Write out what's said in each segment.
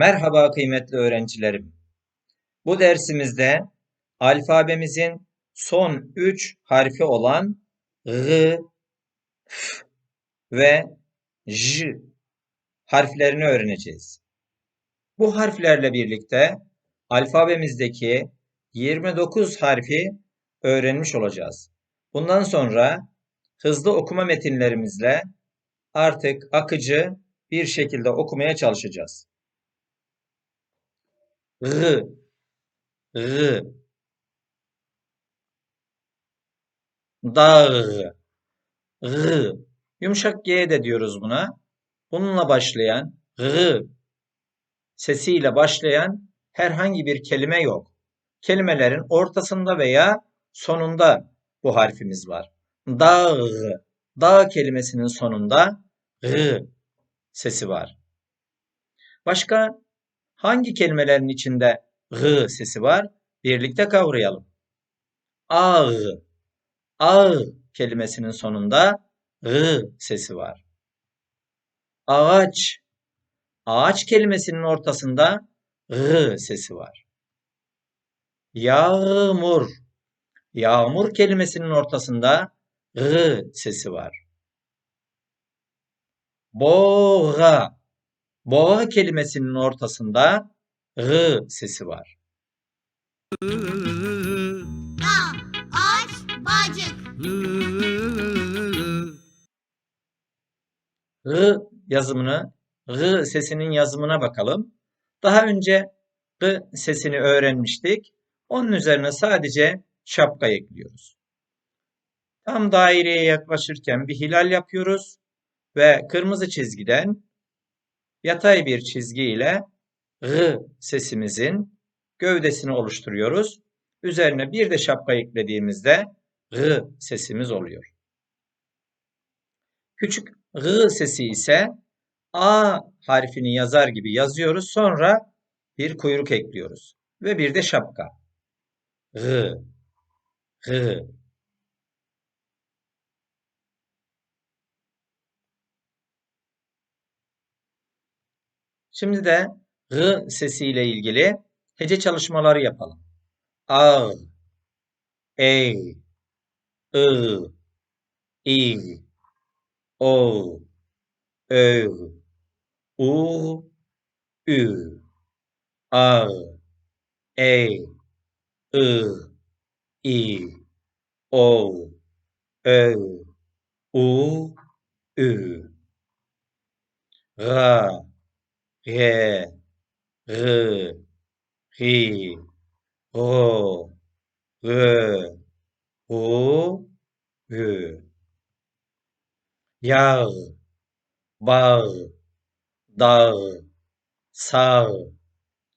Merhaba kıymetli öğrencilerim. Bu dersimizde alfabemizin son 3 harfi olan G, F ve J harflerini öğreneceğiz. Bu harflerle birlikte alfabemizdeki 29 harfi öğrenmiş olacağız. Bundan sonra hızlı okuma metinlerimizle artık akıcı bir şekilde okumaya çalışacağız. R, R, dağ, R, yumuşak G de diyoruz buna. Bununla başlayan, R sesiyle başlayan herhangi bir kelime yok. Kelimelerin ortasında veya sonunda bu harfimiz var. Dağ, dağ kelimesinin sonunda R sesi var. Başka hangi kelimelerin içinde G sesi var? Birlikte kavrayalım. Ağ, ağ kelimesinin sonunda G sesi var. Ağaç, ağaç kelimesinin ortasında G sesi var. Yağmur, yağmur kelimesinin ortasında G sesi var. Boğa, boğa kelimesinin ortasında G sesi var. Dağ, ağaç, bağcık. G yazımını, G sesinin yazımına bakalım. Daha önce G sesini öğrenmiştik. Onun üzerine sadece şapka ekliyoruz. Tam daireye yaklaşırken bir hilal yapıyoruz ve kırmızı çizgiden yatay bir çizgi ile G sesimizin gövdesini oluşturuyoruz. Üzerine bir de şapka eklediğimizde G sesimiz oluyor. Küçük G sesi ise A harfini yazar gibi yazıyoruz. Sonra bir kuyruk ekliyoruz. Ve bir de şapka. G, G. Şimdi de G sesiyle ilgili hece çalışmaları yapalım. A, E, I, I, O, Ö, U, Ü, A, E, I, I, O, Ö, U, Ü, Ra, G, R, Hi, Ro, Gö, Hu, Gü. Yağ, bağ, dağ, sağ,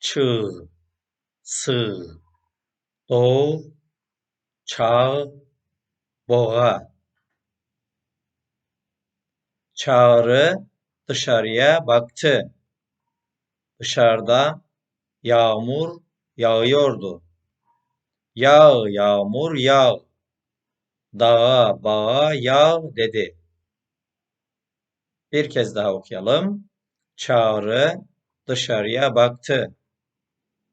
çığ, sı, doğ, çağ, boğa. Çağrı dışarıya baktı. Dışarıda yağmur yağıyordu. Yağ, yağmur, yağ. Dağa, bağa, yağ dedi. Bir kez daha okuyalım. Çağrı dışarıya baktı.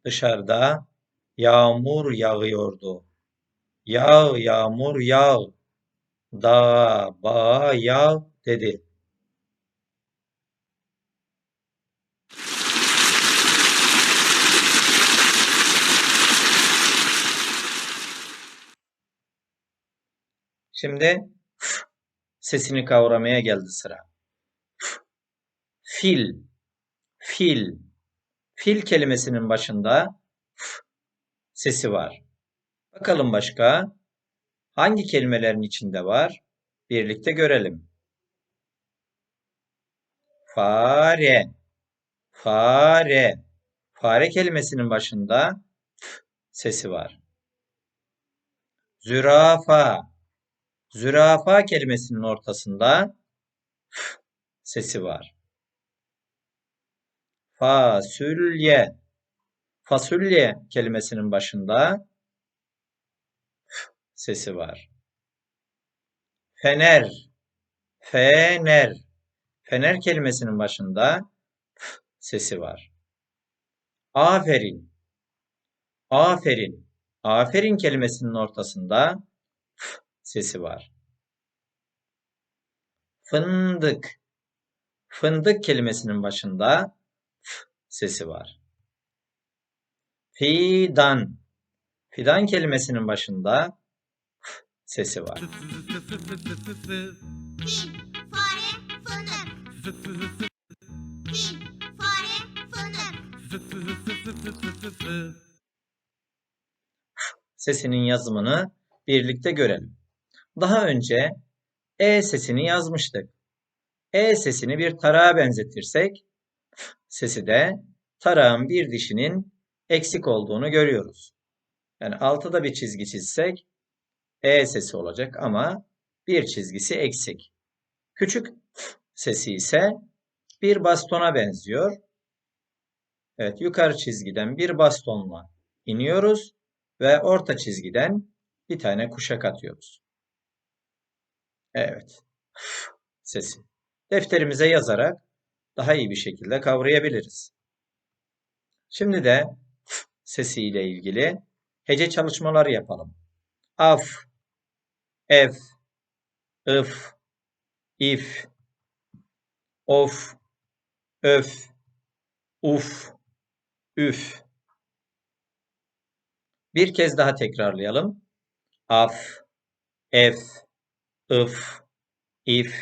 Dışarıda yağmur yağıyordu. Yağ, yağmur, yağ. Dağa, bağa, yağ dedi. Şimdi f sesini kavramaya geldi sıra. F, fil, fil. Fil kelimesinin başında f sesi var. Bakalım başka hangi kelimelerin içinde var? Birlikte görelim. Fare, fare. Fare kelimesinin başında f sesi var. Zürafa, Zürafa kelimesinin ortasında f sesi var. Fasulye. Fasulye kelimesinin başında f sesi var. Fener. Fener. Fener kelimesinin başında f sesi var. Aferin. Aferin. Aferin kelimesinin ortasında sesi var. Fındık. Fındık kelimesinin başında f sesi var. Fidan. Fidan kelimesinin başında f sesi var. Sesinin yazımını birlikte görelim. Daha önce e sesini yazmıştık. E sesini bir tarağa benzetirsek f sesi de tarağın bir dişinin eksik olduğunu görüyoruz. Yani altıda bir çizgi çizsek e sesi olacak ama bir çizgisi eksik. Küçük f sesi ise bir bastona benziyor. Evet, yukarı çizgiden bir bastonla iniyoruz ve orta çizgiden bir tane kuşak atıyoruz. Evet, sesi. Defterimize yazarak daha iyi bir şekilde kavrayabiliriz. Şimdi de sesi ile ilgili hece çalışmaları yapalım. Af, ef, ıf, if, of, öf, uf, üf. Bir kez daha tekrarlayalım. Af, ef, ıf, if,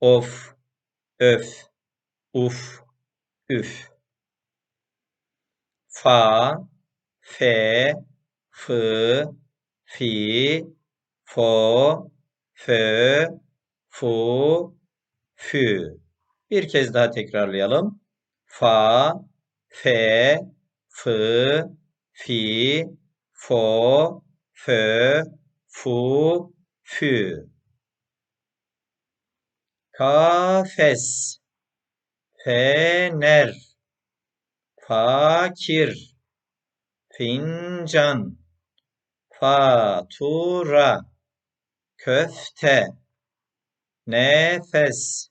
of, öf, uf, üf. Fa, fe, fı, fi, fo, fö, fu, fü. Bir kez daha tekrarlayalım. Fa, fe, fı, fi, fo, fö, fu, fü. Kafes, fener, fakir, fincan, fatura, köfte, nefes,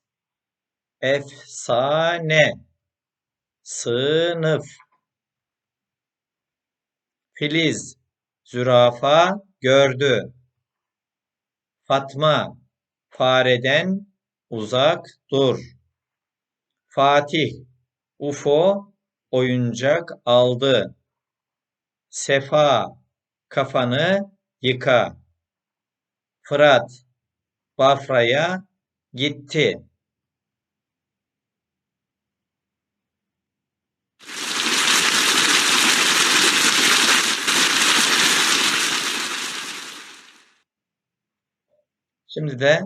efsane, sınıf, Filiz, zürafa gördü. Fatma, fareden uzak dur. Fatih, UFO oyuncak aldı. Sefa, kafanı yıka. Fırat, Bafra'ya gitti. Şimdi de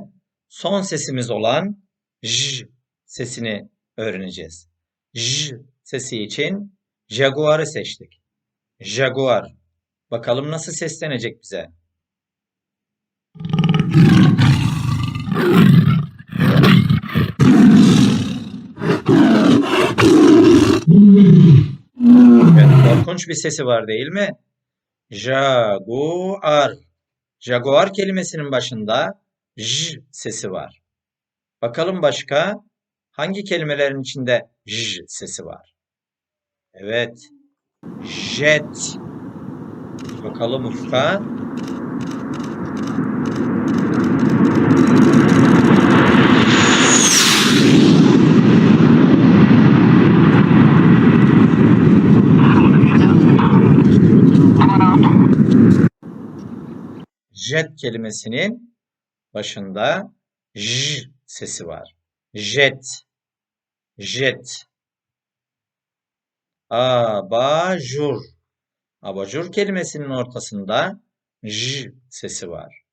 son sesimiz olan j sesini öğreneceğiz. J sesi için Jaguar'ı seçtik. Jaguar. Bakalım nasıl seslenecek bize. Evet, korkunç bir sesi var değil mi? Jaguar. Jaguar kelimesinin başında j sesi var. Bakalım başka hangi kelimelerin içinde j sesi var? Evet. Jet. Bakalım Ufka. Jet kelimesinin başında j sesi var. Jet. Jet. Abajur. Abajur kelimesinin ortasında j sesi var.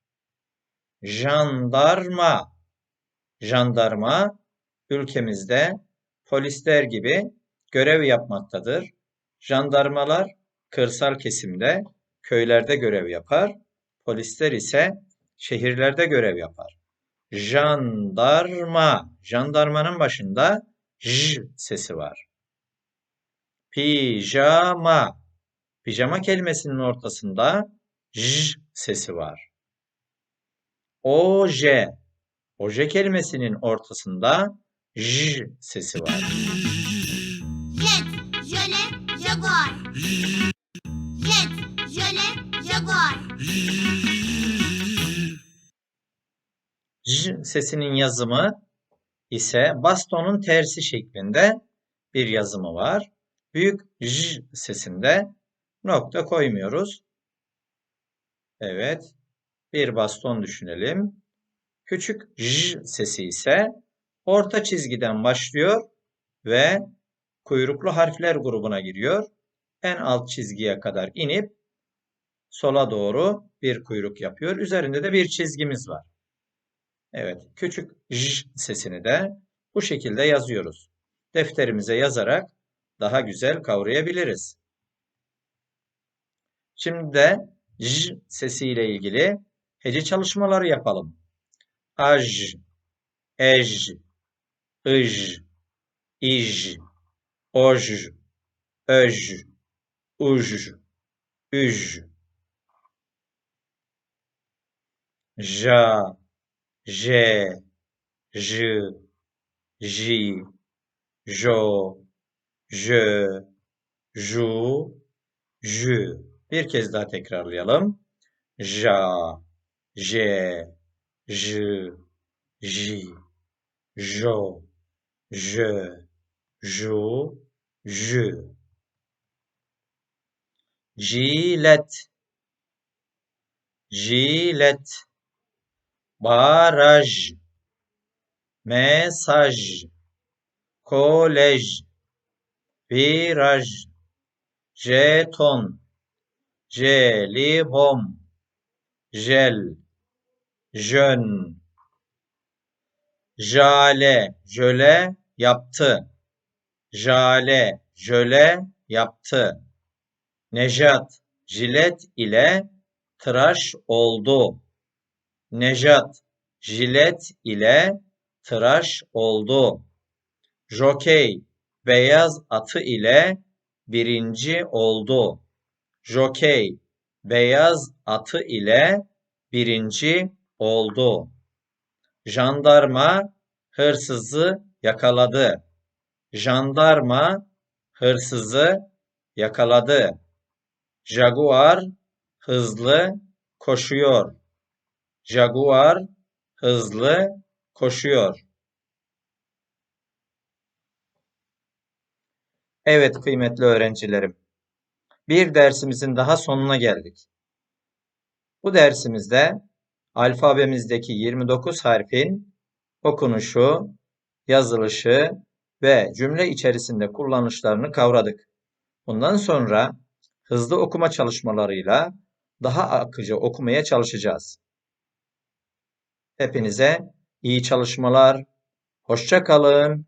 Jandarma. Jandarma ülkemizde polisler gibi görev yapmaktadır. Jandarmalar kırsal kesimde, köylerde görev yapar. Polisler ise şehirlerde görev yapar. Jandarma. Jandarmanın başında j sesi var. Pijama. Pijama kelimesinin ortasında j sesi var. Oje. Oje kelimesinin ortasında j sesi var. Jet, jöle, jaguar. Jet, jöle, jaguar. J sesinin yazımı ise bastonun tersi şeklinde bir yazımı var. Büyük J sesinde nokta koymuyoruz. Evet. Bir baston düşünelim. Küçük J sesi ise orta çizgiden başlıyor ve kuyruklu harfler grubuna giriyor. En alt çizgiye kadar inip sola doğru bir kuyruk yapıyor. Üzerinde de bir çizgimiz var. Evet, küçük j sesini de bu şekilde yazıyoruz. Defterimize yazarak daha güzel kavrayabiliriz. Şimdi de j sesiyle ilgili hece çalışmaları yapalım. Aj, ej, ij, ij, oj, öj, uj, üj, ja, J, J, J, Jo, Jö, Ju, Jü. Bir kez daha tekrarlayalım. Ja, J, J, J, Jo, Jö, Ju, Jü. Jilet, jilet. Baraj, mesaj, kolej, viraj, jeton, jelibon, jel, jön, jale, jöle yaptı, jale, jöle yaptı, Nejat, jilet ile tıraş oldu. Nejat jilet ile tıraş oldu. Jokey beyaz atı ile birinci oldu. Jokey beyaz atı ile birinci oldu. Jandarma hırsızı yakaladı. Jandarma hırsızı yakaladı. Jaguar hızlı koşuyor. Jaguar hızlı koşuyor. Evet kıymetli öğrencilerim. Bir dersimizin daha sonuna geldik. Bu dersimizde alfabemizdeki 29 harfin okunuşu, yazılışı ve cümle içerisinde kullanışlarını kavradık. Bundan sonra hızlı okuma çalışmalarıyla daha akıcı okumaya çalışacağız. Hepinize iyi çalışmalar. Hoşça kalın.